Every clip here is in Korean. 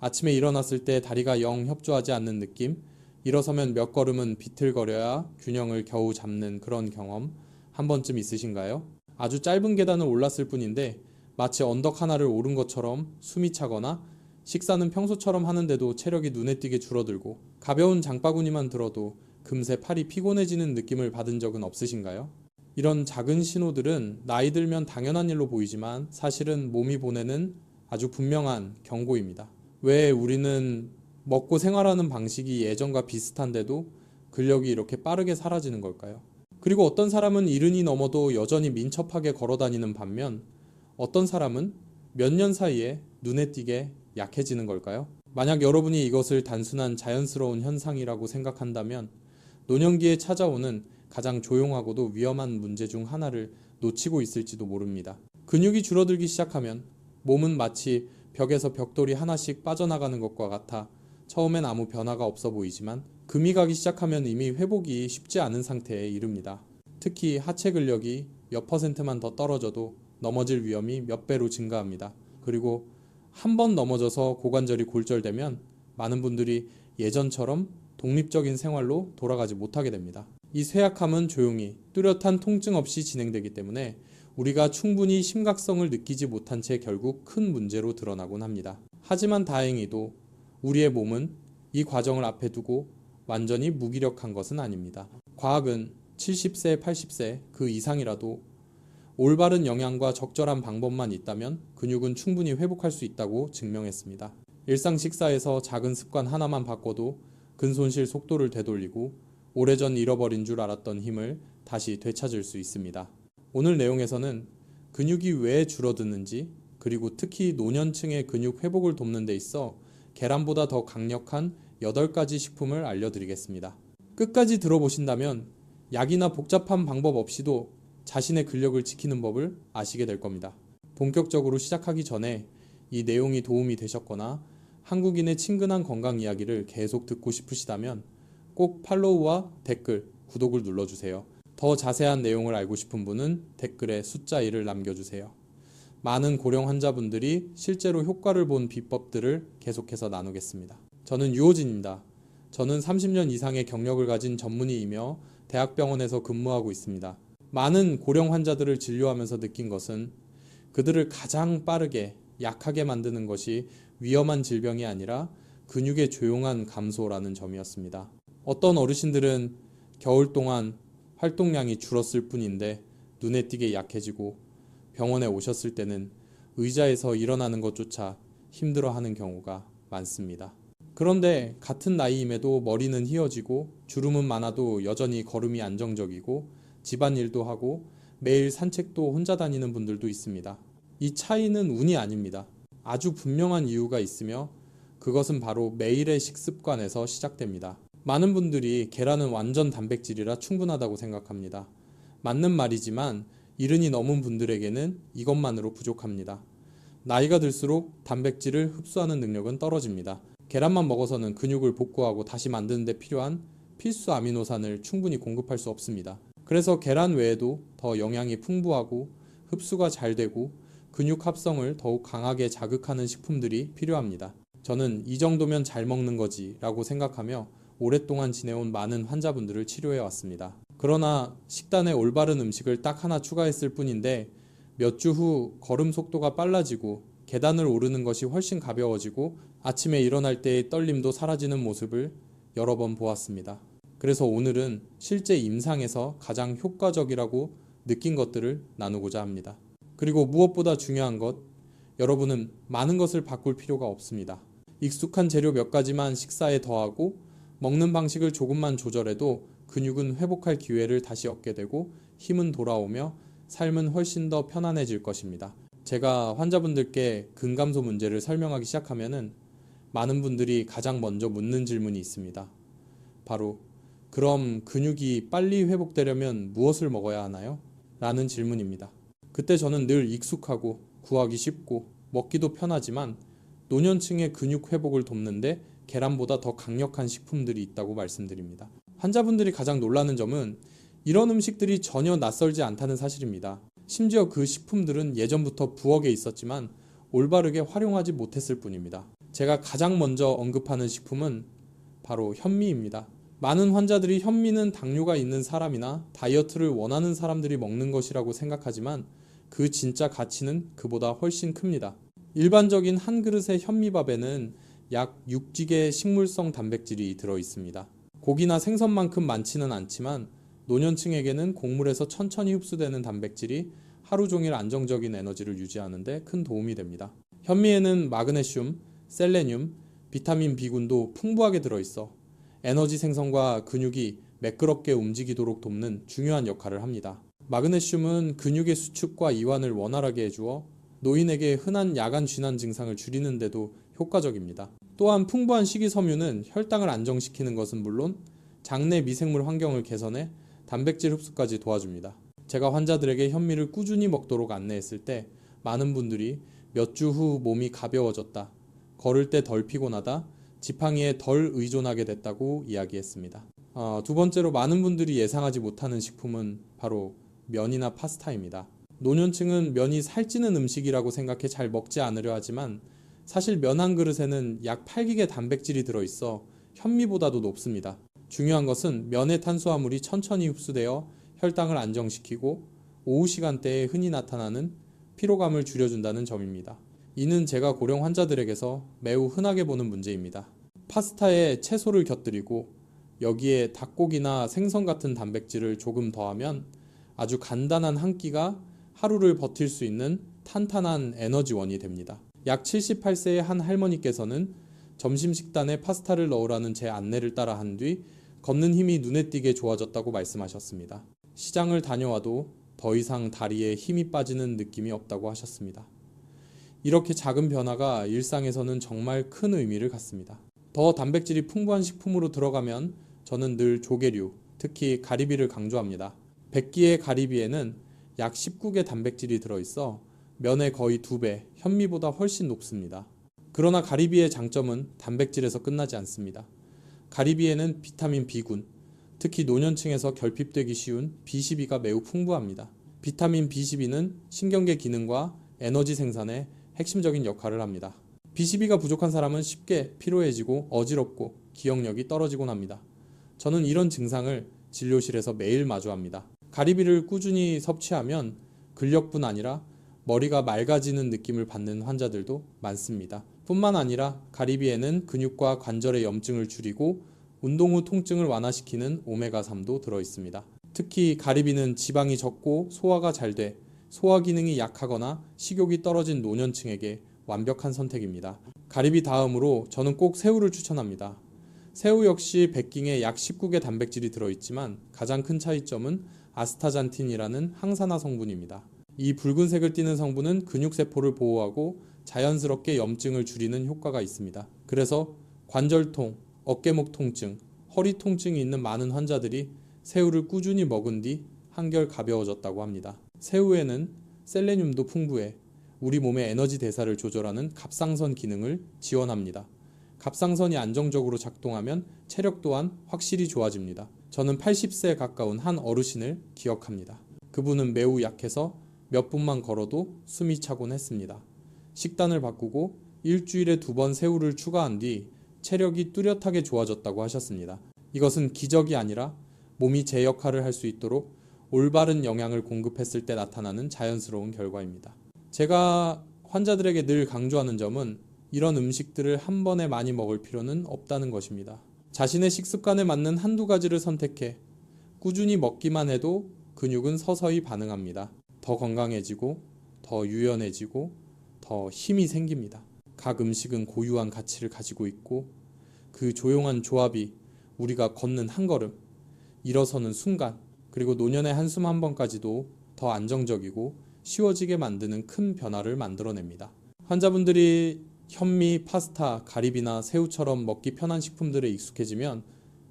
아침에 일어났을 때 다리가 영 협조하지 않는 느낌, 일어서면 몇 걸음은 비틀거려야 균형을 겨우 잡는 그런 경험 한 번쯤 있으신가요? 아주 짧은 계단을 올랐을 뿐인데 마치 언덕 하나를 오른 것처럼 숨이 차거나 식사는 평소처럼 하는데도 체력이 눈에 띄게 줄어들고 가벼운 장바구니만 들어도 금세 팔이 피곤해지는 느낌을 받은 적은 없으신가요? 이런 작은 신호들은 나이 들면 당연한 일로 보이지만 사실은 몸이 보내는 아주 분명한 경고입니다. 왜 우리는 먹고 생활하는 방식이 예전과 비슷한데도 근력이 이렇게 빠르게 사라지는 걸까요? 그리고 어떤 사람은 이른이 넘어도 여전히 민첩하게 걸어 다니는 반면 어떤 사람은 몇 년 사이에 눈에 띄게 약해지는 걸까요? 만약 여러분이 이것을 단순한 자연스러운 현상이라고 생각한다면 노년기에 찾아오는 가장 조용하고도 위험한 문제 중 하나를 놓치고 있을지도 모릅니다. 근육이 줄어들기 시작하면 몸은 마치 벽에서 벽돌이 하나씩 빠져나가는 것과 같아 처음엔 아무 변화가 없어 보이지만 금이 가기 시작하면 이미 회복이 쉽지 않은 상태에 이릅니다. 특히 하체 근력이 몇 퍼센트만 더 떨어져도 넘어질 위험이 몇 배로 증가합니다. 그리고 한 번 넘어져서 고관절이 골절되면 많은 분들이 예전처럼 독립적인 생활로 돌아가지 못하게 됩니다. 이 쇠약함은 조용히 뚜렷한 통증 없이 진행되기 때문에 우리가 충분히 심각성을 느끼지 못한 채 결국 큰 문제로 드러나곤 합니다. 하지만 다행히도 우리의 몸은 이 과정을 앞에 두고 완전히 무기력한 것은 아닙니다. 과학은 70세, 80세 그 이상이라도 올바른 영양과 적절한 방법만 있다면 근육은 충분히 회복할 수 있다고 증명했습니다. 일상 식사에서 작은 습관 하나만 바꿔도 근손실 속도를 되돌리고 오래전 잃어버린 줄 알았던 힘을 다시 되찾을 수 있습니다. 오늘 내용에서는 근육이 왜 줄어드는지 그리고 특히 노년층의 근육 회복을 돕는 데 있어 계란보다 더 강력한 8가지 식품을 알려드리겠습니다. 끝까지 들어보신다면 약이나 복잡한 방법 없이도 자신의 근력을 지키는 법을 아시게 될 겁니다. 본격적으로 시작하기 전에 이 내용이 도움이 되셨거나 한국인의 친근한 건강 이야기를 계속 듣고 싶으시다면 꼭 팔로우와 댓글, 구독을 눌러주세요. 더 자세한 내용을 알고 싶은 분은 댓글에 숫자 1을 남겨주세요. 많은 고령 환자분들이 실제로 효과를 본 비법들을 계속해서 나누겠습니다. 저는 유호진입니다. 저는 30년 이상의 경력을 가진 전문의이며 대학병원에서 근무하고 있습니다. 많은 고령 환자들을 진료하면서 느낀 것은 그들을 가장 빠르게 약하게 만드는 것이 위험한 질병이 아니라 근육의 조용한 감소라는 점이었습니다. 어떤 어르신들은 겨울 동안 활동량이 줄었을 뿐인데 눈에 띄게 약해지고 병원에 오셨을 때는 의자에서 일어나는 것조차 힘들어하는 경우가 많습니다. 그런데 같은 나이임에도 머리는 휘어지고 주름은 많아도 여전히 걸음이 안정적이고 집안일도 하고 매일 산책도 혼자 다니는 분들도 있습니다. 이 차이는 운이 아닙니다. 아주 분명한 이유가 있으며 그것은 바로 매일의 식습관에서 시작됩니다. 많은 분들이 계란은 완전 단백질이라 충분하다고 생각합니다. 맞는 말이지만 이른이 넘은 분들에게는 이것만으로 부족합니다. 나이가 들수록 단백질을 흡수하는 능력은 떨어집니다. 계란만 먹어서는 근육을 복구하고 다시 만드는 데 필요한 필수 아미노산을 충분히 공급할 수 없습니다. 그래서 계란 외에도 더 영양이 풍부하고 흡수가 잘 되고 근육 합성을 더욱 강하게 자극하는 식품들이 필요합니다. 저는 이 정도면 잘 먹는 거지 라고 생각하며 오랫동안 지내온 많은 환자분들을 치료해 왔습니다. 그러나 식단에 올바른 음식을 딱 하나 추가했을 뿐인데 몇 주 후 걸음 속도가 빨라지고 계단을 오르는 것이 훨씬 가벼워지고 아침에 일어날 때의 떨림도 사라지는 모습을 여러 번 보았습니다. 그래서 오늘은 실제 임상에서 가장 효과적이라고 느낀 것들을 나누고자 합니다. 그리고 무엇보다 중요한 것, 여러분은 많은 것을 바꿀 필요가 없습니다. 익숙한 재료 몇 가지만 식사에 더하고 먹는 방식을 조금만 조절해도 근육은 회복할 기회를 다시 얻게 되고 힘은 돌아오며 삶은 훨씬 더 편안해질 것입니다. 제가 환자분들께 근감소 문제를 설명하기 시작하면은 많은 분들이 가장 먼저 묻는 질문이 있습니다. 바로 그럼 근육이 빨리 회복되려면 무엇을 먹어야 하나요? 라는 질문입니다. 그때 저는 늘 익숙하고 구하기 쉽고 먹기도 편하지만 노년층의 근육 회복을 돕는데 계란보다 더 강력한 식품들이 있다고 말씀드립니다. 환자분들이 가장 놀라는 점은 이런 음식들이 전혀 낯설지 않다는 사실입니다. 심지어 그 식품들은 예전부터 부엌에 있었지만 올바르게 활용하지 못했을 뿐입니다. 제가 가장 먼저 언급하는 식품은 바로 현미입니다. 많은 환자들이 현미는 당뇨가 있는 사람이나 다이어트를 원하는 사람들이 먹는 것이라고 생각하지만 그 진짜 가치는 그보다 훨씬 큽니다. 일반적인 한 그릇의 현미밥에는 약 6지개 식물성 단백질이 들어 있습니다. 고기나 생선만큼 많지는 않지만 노년층에게는 곡물에서 천천히 흡수되는 단백질이 하루 종일 안정적인 에너지를 유지하는데 큰 도움이 됩니다. 현미에는 마그네슘, 셀레늄, 비타민 B군도 풍부하게 들어있어 에너지 생성과 근육이 매끄럽게 움직이도록 돕는 중요한 역할을 합니다. 마그네슘은 근육의 수축과 이완을 원활하게 해주어 노인에게 흔한 야간 쥐난 증상을 줄이는데도 효과적입니다. 또한 풍부한 식이섬유는 혈당을 안정시키는 것은 물론 장내 미생물 환경을 개선해 단백질 흡수까지 도와줍니다. 제가 환자들에게 현미를 꾸준히 먹도록 안내했을 때 많은 분들이 몇 주 후 몸이 가벼워졌다. 걸을 때 덜 피곤하다. 지팡이에 덜 의존하게 됐다고 이야기했습니다. 어, 두 번째로 많은 분들이 예상하지 못하는 식품은 바로 면이나 파스타입니다. 노년층은 면이 살찌는 음식이라고 생각해 잘 먹지 않으려 하지만 사실 면 한 그릇에는 약 8기의 단백질이 들어있어 현미보다도 높습니다. 중요한 것은 면의 탄수화물이 천천히 흡수되어 혈당을 안정시키고 오후 시간대에 흔히 나타나는 피로감을 줄여준다는 점입니다. 이는 제가 고령 환자들에게서 매우 흔하게 보는 문제입니다. 파스타에 채소를 곁들이고 여기에 닭고기나 생선 같은 단백질을 조금 더하면 아주 간단한 한 끼가 하루를 버틸 수 있는 탄탄한 에너지원이 됩니다. 약 78세의 한 할머니께서는 점심 식단에 파스타를 넣으라는 제 안내를 따라 한 뒤 걷는 힘이 눈에 띄게 좋아졌다고 말씀하셨습니다. 시장을 다녀와도 더 이상 다리에 힘이 빠지는 느낌이 없다고 하셨습니다. 이렇게 작은 변화가 일상에서는 정말 큰 의미를 갖습니다. 더 단백질이 풍부한 식품으로 들어가면 저는 늘 조개류, 특히 가리비를 강조합니다. 100기의 가리비에는 약 19개 단백질이 들어있어 면의 거의 2배, 현미보다 훨씬 높습니다. 그러나 가리비의 장점은 단백질에서 끝나지 않습니다. 가리비에는 비타민 B군, 특히 노년층에서 결핍되기 쉬운 B12가 매우 풍부합니다. 비타민 B12는 신경계 기능과 에너지 생산에 핵심적인 역할을 합니다. B12가 부족한 사람은 쉽게 피로해지고 어지럽고 기억력이 떨어지곤 합니다. 저는 이런 증상을 진료실에서 매일 마주합니다. 가리비를 꾸준히 섭취하면 근력뿐 아니라 머리가 맑아지는 느낌을 받는 환자들도 많습니다. 뿐만 아니라 가리비에는 근육과 관절의 염증을 줄이고 운동 후 통증을 완화시키는 오메가3도 들어 있습니다. 특히 가리비는 지방이 적고 소화가 잘 돼 소화 기능이 약하거나 식욕이 떨어진 노년층에게 완벽한 선택입니다. 가리비 다음으로 저는 꼭 새우를 추천합니다. 새우 역시 백깅에 약 19개 단백질이 들어있지만 가장 큰 차이점은 아스타잔틴이라는 항산화 성분입니다. 이 붉은색을 띠는 성분은 근육세포를 보호하고 자연스럽게 염증을 줄이는 효과가 있습니다. 그래서 관절통, 어깨목 통증, 허리 통증이 있는 많은 환자들이 새우를 꾸준히 먹은 뒤 한결 가벼워졌다고 합니다. 새우에는 셀레늄도 풍부해 우리 몸의 에너지 대사를 조절하는 갑상선 기능을 지원합니다. 갑상선이 안정적으로 작동하면 체력 또한 확실히 좋아집니다. 저는 80세에 가까운 한 어르신을 기억합니다. 그분은 매우 약해서 몇 분만 걸어도 숨이 차곤 했습니다. 식단을 바꾸고 일주일에 두 번 새우를 추가한 뒤 체력이 뚜렷하게 좋아졌다고 하셨습니다. 이것은 기적이 아니라 몸이 제 역할을 할 수 있도록 올바른 영양을 공급했을 때 나타나는 자연스러운 결과입니다. 제가 환자들에게 늘 강조하는 점은 이런 음식들을 한 번에 많이 먹을 필요는 없다는 것입니다. 자신의 식습관에 맞는 한두 가지를 선택해 꾸준히 먹기만 해도 근육은 서서히 반응합니다. 더 건강해지고, 더 유연해지고, 더 힘이 생깁니다. 각 음식은 고유한 가치를 가지고 있고, 그 조용한 조합이 우리가 걷는 한 걸음, 일어서는 순간, 그리고 노년의 한숨 한 번까지도 더 안정적이고 쉬워지게 만드는 큰 변화를 만들어냅니다. 환자분들이 현미, 파스타, 가리비나 새우처럼 먹기 편한 식품들에 익숙해지면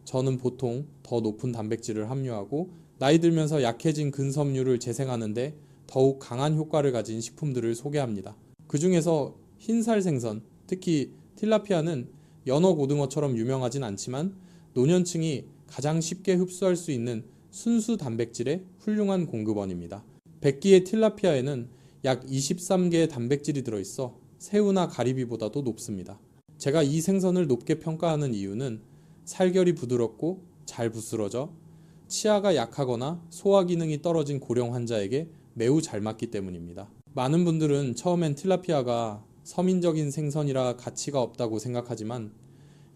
저는 보통 더 높은 단백질을 함유하고 나이 들면서 약해진 근섬유를 재생하는데 더욱 강한 효과를 가진 식품들을 소개합니다. 그 중에서 흰살 생선, 특히 틸라피아는 연어 고등어처럼 유명하진 않지만 노년층이 가장 쉽게 흡수할 수 있는 순수 단백질의 훌륭한 공급원입니다. 100기의 틸라피아에는 약 23개의 단백질이 들어있어 새우나 가리비보다도 높습니다. 제가 이 생선을 높게 평가하는 이유는 살결이 부드럽고 잘 부스러져 치아가 약하거나 소화 기능이 떨어진 고령 환자에게 매우 잘 맞기 때문입니다. 많은 분들은 처음엔 틸라피아가 서민적인 생선이라 가치가 없다고 생각하지만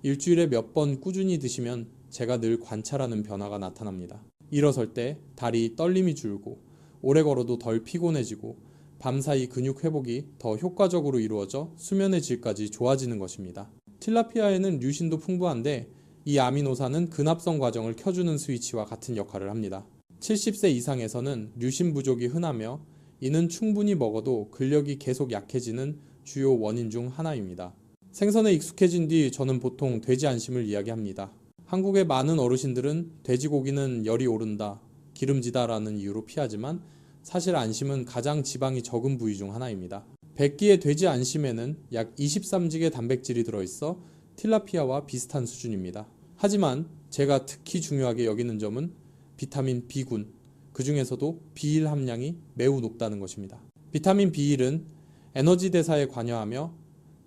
일주일에 몇 번 꾸준히 드시면 제가 늘 관찰하는 변화가 나타납니다. 일어설 때 다리 떨림이 줄고 오래 걸어도 덜 피곤해지고 밤사이 근육 회복이 더 효과적으로 이루어져 수면의 질까지 좋아지는 것입니다. 틸라피아에는 류신도 풍부한데 이 아미노산은 근합성 과정을 켜주는 스위치와 같은 역할을 합니다. 70세 이상에서는 류신 부족이 흔하며 이는 충분히 먹어도 근력이 계속 약해지는 주요 원인 중 하나입니다. 생선에 익숙해진 뒤 저는 보통 돼지 안심을 이야기합니다. 한국의 많은 어르신들은 돼지고기는 열이 오른다, 기름지다 라는 이유로 피하지만 사실 안심은 가장 지방이 적은 부위 중 하나입니다. 100기의 돼지 안심에는 약 23직의 단백질이 들어있어 틸라피아와 비슷한 수준입니다. 하지만 제가 특히 중요하게 여기는 점은 비타민 B군, 그 중에서도 B1 함량이 매우 높다는 것입니다. 비타민 B1은 에너지 대사에 관여하며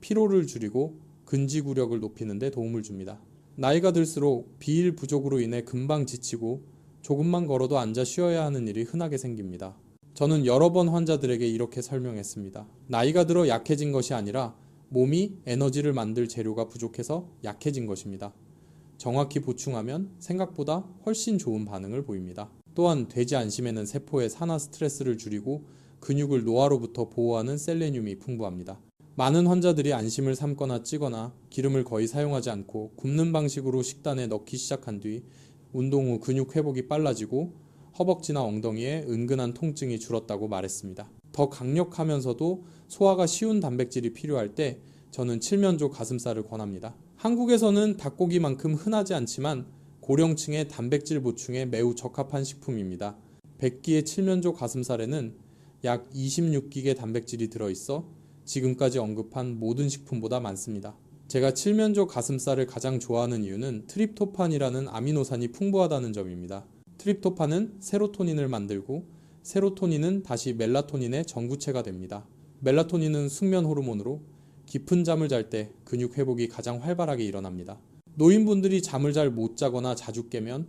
피로를 줄이고 근지구력을 높이는 데 도움을 줍니다. 나이가 들수록 B1 부족으로 인해 금방 지치고 조금만 걸어도 앉아 쉬어야 하는 일이 흔하게 생깁니다. 저는 여러 번 환자들에게 이렇게 설명했습니다. 나이가 들어 약해진 것이 아니라 몸이 에너지를 만들 재료가 부족해서 약해진 것입니다. 정확히 보충하면 생각보다 훨씬 좋은 반응을 보입니다. 또한 돼지 안심에는 세포의 산화 스트레스를 줄이고 근육을 노화로부터 보호하는 셀레늄이 풍부합니다. 많은 환자들이 안심을 삶거나 찌거나 기름을 거의 사용하지 않고 굽는 방식으로 식단에 넣기 시작한 뒤 운동 후 근육 회복이 빨라지고 허벅지나 엉덩이에 은근한 통증이 줄었다고 말했습니다. 더 강력하면서도 소화가 쉬운 단백질이 필요할 때 저는 칠면조 가슴살을 권합니다. 한국에서는 닭고기만큼 흔하지 않지만 고령층의 단백질 보충에 매우 적합한 식품입니다. 100기의 칠면조 가슴살에는 약 26기의 단백질이 들어있어 지금까지 언급한 모든 식품보다 많습니다. 제가 칠면조 가슴살을 가장 좋아하는 이유는 트립토판이라는 아미노산이 풍부하다는 점입니다. 트립토판은 세로토닌을 만들고 세로토닌은 다시 멜라토닌의 전구체가 됩니다. 멜라토닌은 숙면 호르몬으로 깊은 잠을 잘 때 근육 회복이 가장 활발하게 일어납니다. 노인분들이 잠을 잘 못 자거나 자주 깨면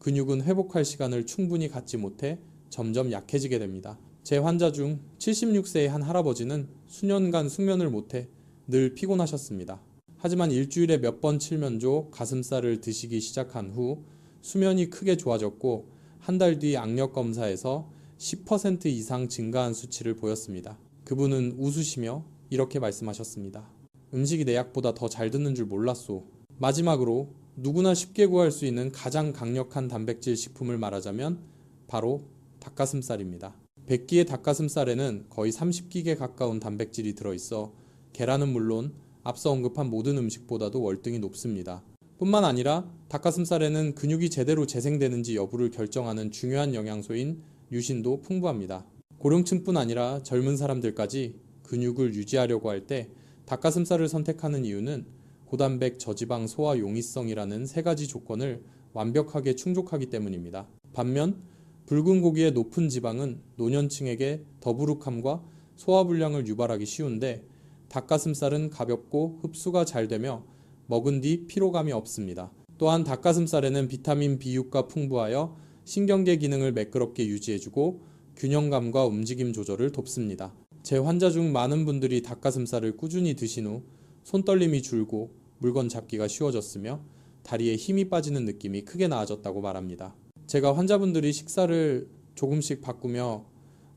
근육은 회복할 시간을 충분히 갖지 못해 점점 약해지게 됩니다. 제 환자 중 76세의 한 할아버지는 수년간 숙면을 못해 늘 피곤하셨습니다. 하지만 일주일에 몇 번 칠면조 가슴살을 드시기 시작한 후 수면이 크게 좋아졌고 한 달 뒤 악력 검사에서 10% 이상 증가한 수치를 보였습니다. 그분은 웃으시며 이렇게 말씀하셨습니다. 음식이 내 약보다 더 잘 듣는 줄 몰랐소. 마지막으로 누구나 쉽게 구할 수 있는 가장 강력한 단백질 식품을 말하자면 바로 닭가슴살입니다. 100기의 닭가슴살에는 거의 30기에 가까운 단백질이 들어있어 계란은 물론 앞서 언급한 모든 음식보다도 월등히 높습니다. 뿐만 아니라 닭가슴살에는 근육이 제대로 재생되는지 여부를 결정하는 중요한 영양소인 류신도 풍부합니다. 고령층뿐 아니라 젊은 사람들까지 근육을 유지하려고 할 때 닭가슴살을 선택하는 이유는 고단백 저지방 소화 용이성이라는 세 가지 조건을 완벽하게 충족하기 때문입니다. 반면 붉은 고기의 높은 지방은 노년층에게 더부룩함과 소화불량을 유발하기 쉬운데 닭가슴살은 가볍고 흡수가 잘 되며 먹은 뒤 피로감이 없습니다. 또한 닭가슴살에는 비타민 B6가 풍부하여 신경계 기능을 매끄럽게 유지해주고 균형감과 움직임 조절을 돕습니다. 제 환자 중 많은 분들이 닭가슴살을 꾸준히 드신 후 손떨림이 줄고 물건 잡기가 쉬워졌으며 다리에 힘이 빠지는 느낌이 크게 나아졌다고 말합니다. 제가 환자분들이 식사를 조금씩 바꾸며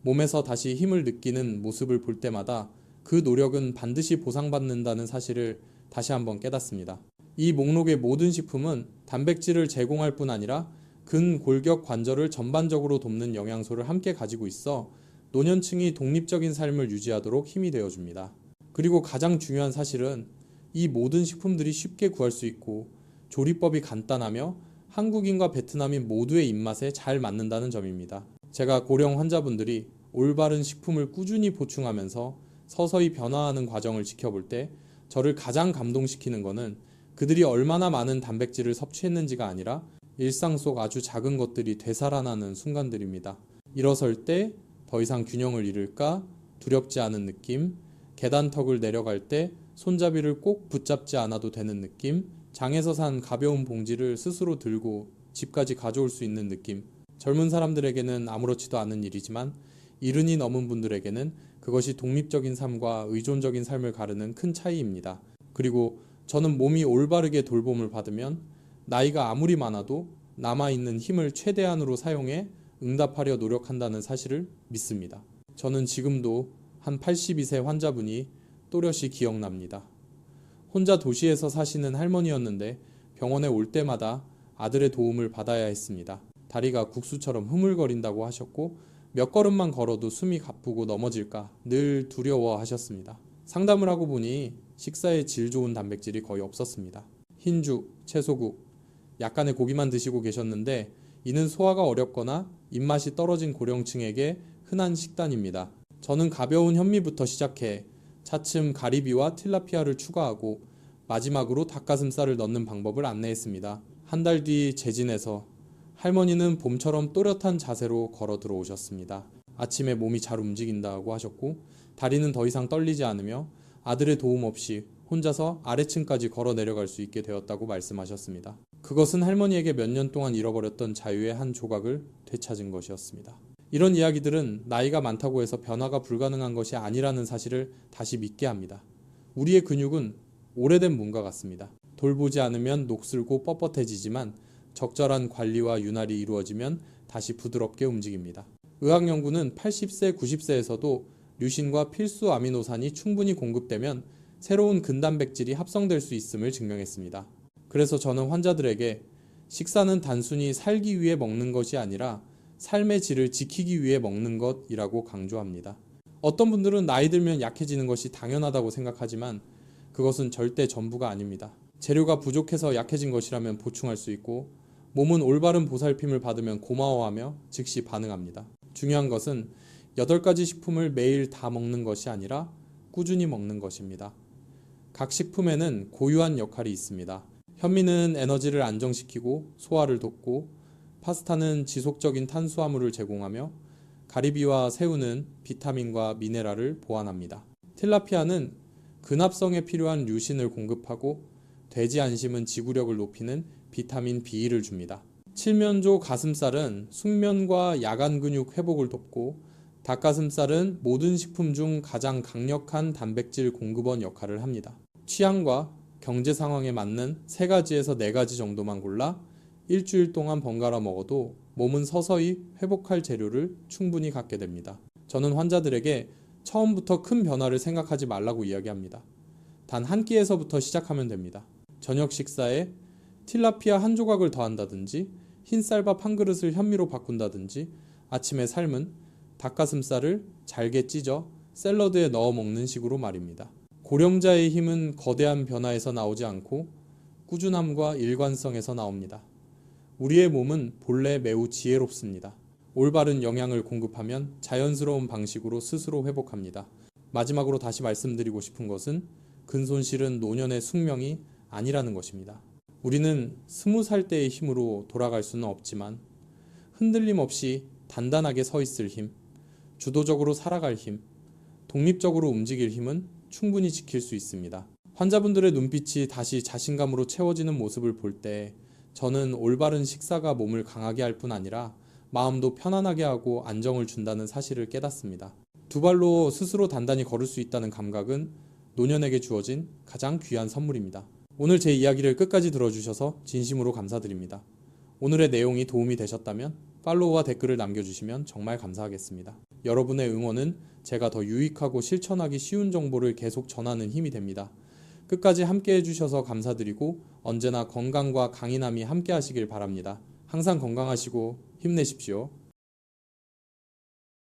몸에서 다시 힘을 느끼는 모습을 볼 때마다 그 노력은 반드시 보상받는다는 사실을 다시 한번 깨닫습니다. 이 목록의 모든 식품은 단백질을 제공할 뿐 아니라 근골격 관절을 전반적으로 돕는 영양소를 함께 가지고 있어 노년층이 독립적인 삶을 유지하도록 힘이 되어줍니다. 그리고 가장 중요한 사실은 이 모든 식품들이 쉽게 구할 수 있고 조리법이 간단하며 한국인과 베트남인 모두의 입맛에 잘 맞는다는 점입니다. 제가 고령 환자분들이 올바른 식품을 꾸준히 보충하면서 서서히 변화하는 과정을 지켜볼 때 저를 가장 감동시키는 것은 그들이 얼마나 많은 단백질을 섭취했는지가 아니라 일상 속 아주 작은 것들이 되살아나는 순간들입니다. 일어설 때 더 이상 균형을 잃을까 두렵지 않은 느낌, 계단턱을 내려갈 때 손잡이를 꼭 붙잡지 않아도 되는 느낌, 장에서 산 가벼운 봉지를 스스로 들고 집까지 가져올 수 있는 느낌. 젊은 사람들에게는 아무렇지도 않은 일이지만 이른이 넘은 분들에게는 그것이 독립적인 삶과 의존적인 삶을 가르는 큰 차이입니다. 그리고 저는 몸이 올바르게 돌봄을 받으면 나이가 아무리 많아도 남아있는 힘을 최대한으로 사용해 응답하려 노력한다는 사실을 믿습니다. 저는 지금도 한 82세 환자분이 또렷이 기억납니다. 혼자 도시에서 사시는 할머니였는데 병원에 올 때마다 아들의 도움을 받아야 했습니다. 다리가 국수처럼 흐물거린다고 하셨고 몇 걸음만 걸어도 숨이 가쁘고 넘어질까 늘 두려워 하셨습니다. 상담을 하고 보니 식사에 질 좋은 단백질이 거의 없었습니다. 흰죽, 채소국, 약간의 고기만 드시고 계셨는데 이는 소화가 어렵거나 입맛이 떨어진 고령층에게 흔한 식단입니다. 저는 가벼운 현미부터 시작해 차츰 가리비와 틸라피아를 추가하고 마지막으로 닭가슴살을 넣는 방법을 안내했습니다. 한 달뒤 재진에서 할머니는 봄처럼 또렷한 자세로 걸어 들어오셨습니다. 아침에 몸이 잘 움직인다고 하셨고 다리는 더 이상 떨리지 않으며 아들의 도움 없이 혼자서 아래층까지 걸어 내려갈 수 있게 되었다고 말씀하셨습니다. 그것은 할머니에게 몇 년 동안 잃어버렸던 자유의 한 조각을 되찾은 것이었습니다. 이런 이야기들은 나이가 많다고 해서 변화가 불가능한 것이 아니라는 사실을 다시 믿게 합니다. 우리의 근육은 오래된 문과 같습니다. 돌보지 않으면 녹슬고 뻣뻣해지지만 적절한 관리와 윤활이 이루어지면 다시 부드럽게 움직입니다. 의학 연구는 80세, 90세에서도 류신과 필수 아미노산이 충분히 공급되면 새로운 근단백질이 합성될 수 있음을 증명했습니다. 그래서 저는 환자들에게 식사는 단순히 살기 위해 먹는 것이 아니라 삶의 질을 지키기 위해 먹는 것이라고 강조합니다. 어떤 분들은 나이 들면 약해지는 것이 당연하다고 생각하지만 그것은 절대 전부가 아닙니다. 재료가 부족해서 약해진 것이라면 보충할 수 있고 몸은 올바른 보살핌을 받으면 고마워하며 즉시 반응합니다. 중요한 것은 8가지 식품을 매일 다 먹는 것이 아니라 꾸준히 먹는 것입니다. 각 식품에는 고유한 역할이 있습니다. 현미는 에너지를 안정시키고 소화를 돕고 파스타는 지속적인 탄수화물을 제공하며 가리비와 새우는 비타민과 미네랄을 보완합니다. 틸라피아는 근합성에 필요한 류신을 공급하고 돼지 안심은 지구력을 높이는 비타민 B를 줍니다. 칠면조 가슴살은 숙면과 야간 근육 회복을 돕고 닭가슴살은 모든 식품 중 가장 강력한 단백질 공급원 역할을 합니다. 취향과 경제 상황에 맞는 세 가지에서 네 가지 정도만 골라 일주일 동안 번갈아 먹어도 몸은 서서히 회복할 재료를 충분히 갖게 됩니다. 저는 환자들에게 처음부터 큰 변화를 생각하지 말라고 이야기합니다. 단 한 끼에서부터 시작하면 됩니다. 저녁 식사에 틸라피아 한 조각을 더한다든지 흰쌀밥 한 그릇을 현미로 바꾼다든지 아침에 삶은 닭가슴살을 잘게 찢어 샐러드에 넣어 먹는 식으로 말입니다. 고령자의 힘은 거대한 변화에서 나오지 않고 꾸준함과 일관성에서 나옵니다. 우리의 몸은 본래 매우 지혜롭습니다. 올바른 영양을 공급하면 자연스러운 방식으로 스스로 회복합니다. 마지막으로 다시 말씀드리고 싶은 것은 근손실은 노년의 숙명이 아니라는 것입니다. 우리는 스무 살 때의 힘으로 돌아갈 수는 없지만 흔들림 없이 단단하게 서 있을 힘, 주도적으로 살아갈 힘, 독립적으로 움직일 힘은 충분히 지킬 수 있습니다. 환자분들의 눈빛이 다시 자신감으로 채워지는 모습을 볼 때 저는 올바른 식사가 몸을 강하게 할 뿐 아니라 마음도 편안하게 하고 안정을 준다는 사실을 깨닫습니다. 두 발로 스스로 단단히 걸을 수 있다는 감각은 노년에게 주어진 가장 귀한 선물입니다. 오늘 제 이야기를 끝까지 들어주셔서 진심으로 감사드립니다. 오늘의 내용이 도움이 되셨다면 팔로우와 댓글을 남겨주시면 정말 감사하겠습니다. 여러분의 응원은 제가 더 유익하고 실천하기 쉬운 정보를 계속 전하는 힘이 됩니다. 끝까지 함께 해주셔서 감사드리고 언제나 건강과 강인함이 함께 하시길 바랍니다. 항상 건강하시고 힘내십시오.